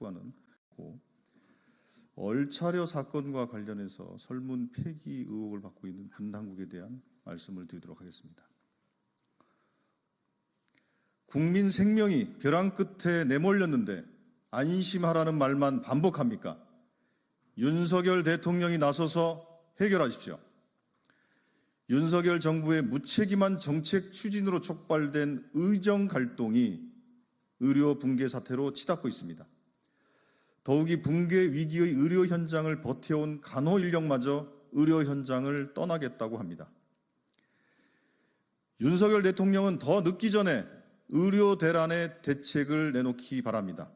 촉구하는 고 얼차려 사건과 관련해서 설문 폐기 의혹을 받고 있는 군 당국에 대한 말씀을 드리도록 하겠습니다. 국민 생명이 벼랑 끝에 내몰렸는데 안심하라는 말만 반복합니까? 윤석열 대통령이 나서서 해결하십시오. 윤석열 정부의 무책임한 정책 추진으로 촉발된 의정 갈등이 의료 붕괴 사태로 치닫고 있습니다. 더욱이 붕괴 위기의 의료 현장을 버텨온 간호 인력마저 의료 현장을 떠나겠다고 합니다. 윤석열 대통령은 더 늦기 전에 의료 대란의 대책을 내놓기 바랍니다.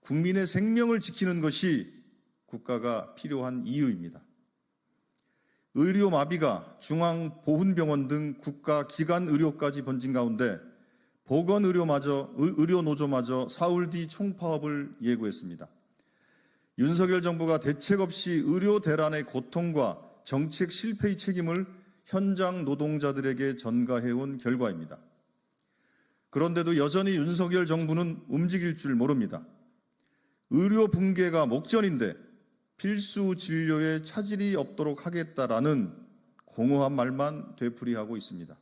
국민의 생명을 지키는 것이 국가가 필요한 이유입니다. 의료 마비가 중앙 보훈병원 등 국가 기관 의료까지 번진 가운데 보건 의료마저 의료 노조마저 사울 뒤 총파업을 예고했습니다. 윤석열 정부가 대책 없이 의료 대란의 고통과 정책 실패의 책임을 현장 노동자들에게 전가해온 결과입니다. 그런데도 여전히 윤석열 정부는 움직일 줄 모릅니다. 의료 붕괴가 목전인데 필수 진료에 차질이 없도록 하겠다라는 공허한 말만 되풀이하고 있습니다.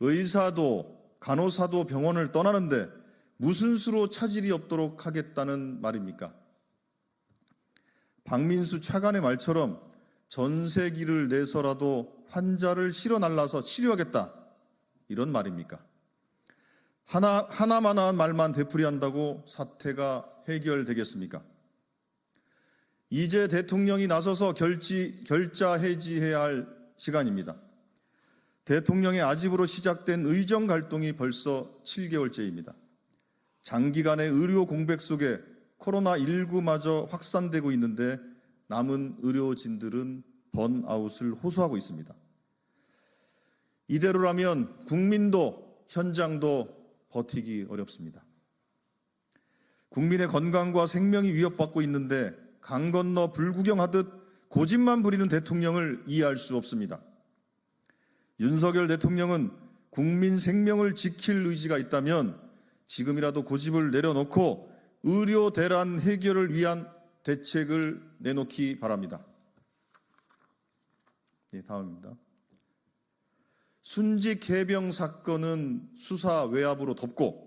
의사도 간호사도 병원을 떠나는데 무슨 수로 차질이 없도록 하겠다는 말입니까? 박민수 차관의 말처럼 전세기를 내서라도 환자를 실어 날라서 치료하겠다 이런 말입니까? 하나 하나만한 말만 되풀이한다고 사태가 해결되겠습니까? 이제 대통령이 나서서 결지, 결자 해지해야 할 시간입니다. 대통령의 아집으로 시작된 의정 갈등이 벌써 7개월째입니다. 장기간의 의료 공백 속에 코로나19마저 확산되고 있는데 남은 의료진들은 번아웃을 호소하고 있습니다. 이대로라면 국민도 현장도 버티기 어렵습니다. 국민의 건강과 생명이 위협받고 있는데 강 건너 불구경하듯 고집만 부리는 대통령을 이해할 수 없습니다. 윤석열 대통령은 국민 생명을 지킬 의지가 있다면 지금이라도 고집을 내려놓고 의료 대란 해결을 위한 대책을 내놓기 바랍니다. 네, 다음입니다. 순직 해병 사건은 수사 외압으로 덮고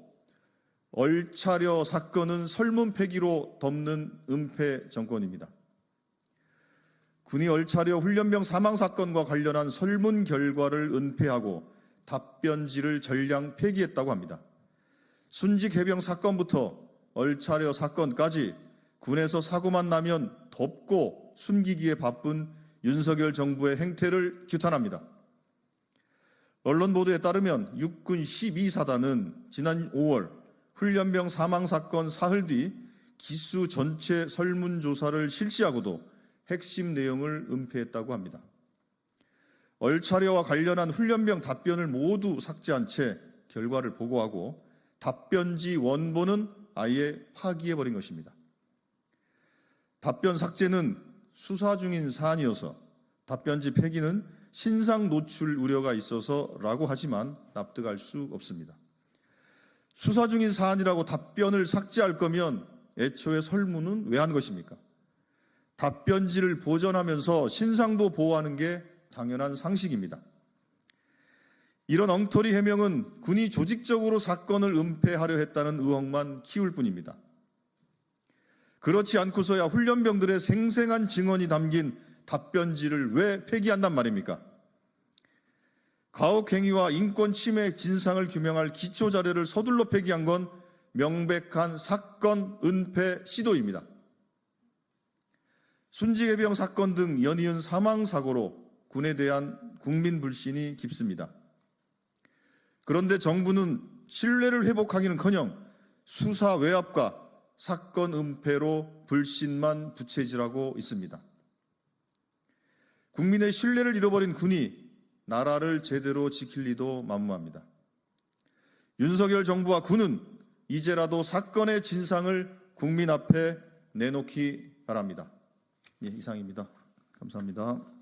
얼차려 사건은 설문 폐기로 덮는 은폐 정권입니다. 군이 얼차려 훈련병 사망 사건과 관련한 설문 결과를 은폐하고 답변지를 전량 폐기했다고 합니다. 순직 해병 사건부터 얼차려 사건까지 군에서 사고만 나면 덮고 숨기기에 바쁜 윤석열 정부의 행태를 규탄합니다. 언론 보도에 따르면 육군 12사단은 지난 5월 훈련병 사망 사건 사흘 뒤 기수 전체 설문조사를 실시하고도 핵심 내용을 은폐했다고 합니다. 얼차려와 관련한 훈련병 답변을 모두 삭제한 채 결과를 보고하고 답변지 원본은 아예 파기해버린 것입니다. 답변 삭제는 수사 중인 사안이어서 답변지 폐기는 신상 노출 우려가 있어서라고 하지만 납득할 수 없습니다. 수사 중인 사안이라고 답변을 삭제할 거면 애초에 설문은 왜 한 것입니까? 답변지를 보존하면서 신상도 보호하는 게 당연한 상식입니다. 이런 엉터리 해명은 군이 조직적으로 사건을 은폐하려 했다는 의혹만 키울 뿐입니다. 그렇지 않고서야 훈련병들의 생생한 증언이 담긴 답변지를 왜 폐기한단 말입니까? 가혹행위와 인권 침해 진상을 규명할 기초 자료를 서둘러 폐기한 건 명백한 사건 은폐 시도입니다. 순직해병 사건 등 연이은 사망 사고로 군에 대한 국민 불신이 깊습니다. 그런데 정부는 신뢰를 회복하기는커녕 수사 외압과 사건 은폐로 불신만 부채질하고 있습니다. 국민의 신뢰를 잃어버린 군이 나라를 제대로 지킬 리도 만무합니다. 윤석열 정부와 군은 이제라도 사건의 진상을 국민 앞에 내놓기 바랍니다. 예, 이상입니다. 감사합니다.